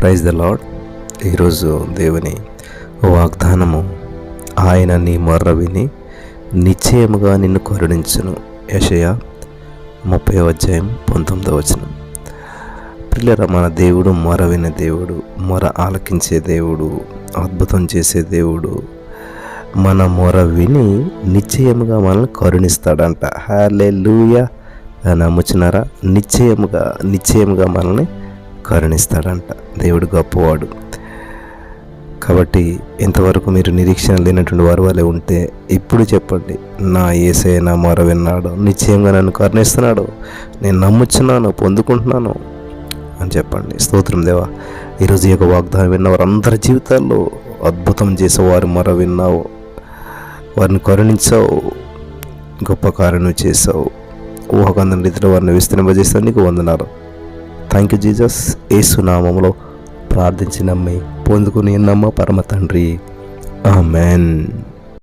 Praise the lord ఈరోజు దేవుని వాగ్దానము ఆయన నీ మొర్ర విని నిశ్చయముగా నిన్ను కరుణించును. యషయ ముప్పై అధ్యాయం పంతొమ్మిదవ వచనం. పిల్లర మన దేవుడు మొర విన దేవుడు మొర ఆలకించే దేవుడు అద్భుతం చేసే దేవుడు మన మొర విని నిశ్చయముగా మనల్ని కరుణిస్తాడంట. హాలే లూయ నమ్ముచున్నారా? నిశ్చయముగా నిశ్చయముగా మనల్ని కరుణిస్తాడంట. దేవుడు గొప్పవాడు. కాబట్టి ఇంతవరకు మీరు నిరీక్షణ లేనటువంటి వారు వాళ్ళే ఉంటే ఇప్పుడు చెప్పండి నా ఏసే నా మొర విన్నాడు నిశ్చయంగా నన్ను కరుణిస్తున్నాడు నేను నమ్ముచున్నాను పొందుకుంటున్నాను అని చెప్పండి. స్తోత్రం దేవా. ఈరోజు ఈ యొక్క వాగ్దానం విన్న వారందరి జీవితాల్లో అద్భుతం చేసే వారు మొర విన్నావు. వారిని కరుణించావు గొప్ప కార్యం చేసావు ఊహకందని రీతిలో వారిని విస్తరింపజేస్తాను నీకు వందనాలు. Thank you Jesus. ఏసునామంలో ప్రార్థించి నమ్మి పొందుకుని నమ్మ పరమ తండ్రి. ఆమెన్.